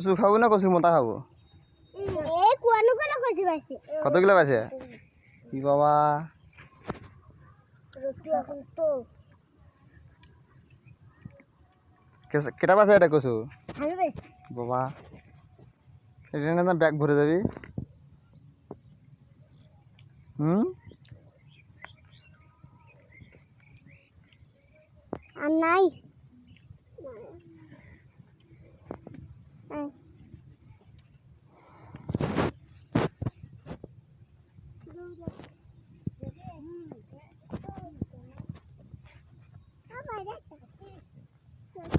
কচু খাব না কচুর মোটা খাব? পাইছি? কতগুলো আছে কি বাবা কেটা পাচ্ছে এটা কচু? বাবা এটা না ব্যাগ ভরে যাবি। হুম আর নাই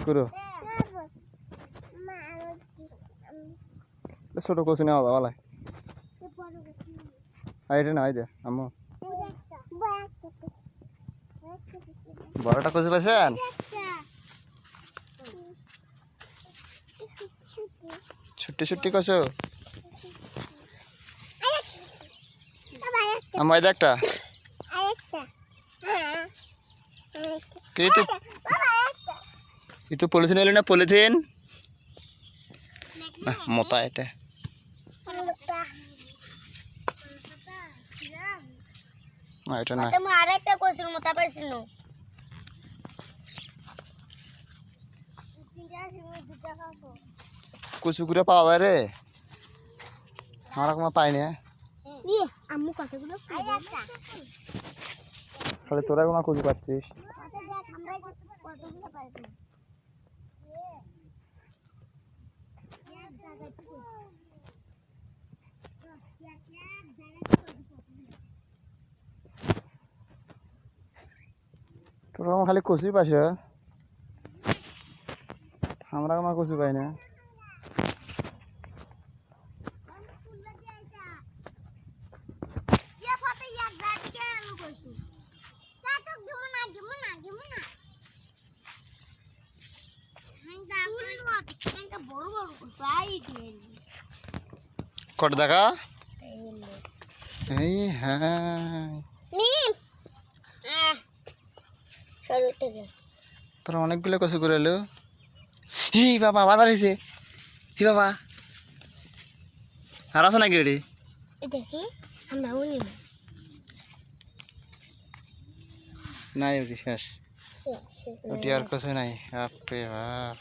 করো। ছোট কচু নেওয়া যাওয়া লাই আর এটা না দে আম্মু। বড়টা কচু পাইছেন? ছুটি ছুটি কচু আমার একটা কি তুই পলিথিন এলি না পলিথিন? না মোটা এটা। এটা না। তুমি আরেকটা মোটা পাইছিল। কুচু করে পাওয়া যায় রে আমরা কোনো পাই না? তাহলে তোরা কোনো কুচু পাচ্ছিস তোরা খালি কচুই পাইছে। আমরা কোনো কচু পাই না? কট দেখা? এই হ্যাঁ। তোরা অনেকগুলো কচু করে এলো। হি বাবা বাজার হয়েছে হি বাবা। আর আছে নাকি নাই ওটি শেষ। ওটি আর নাই। বাপরে বাপ।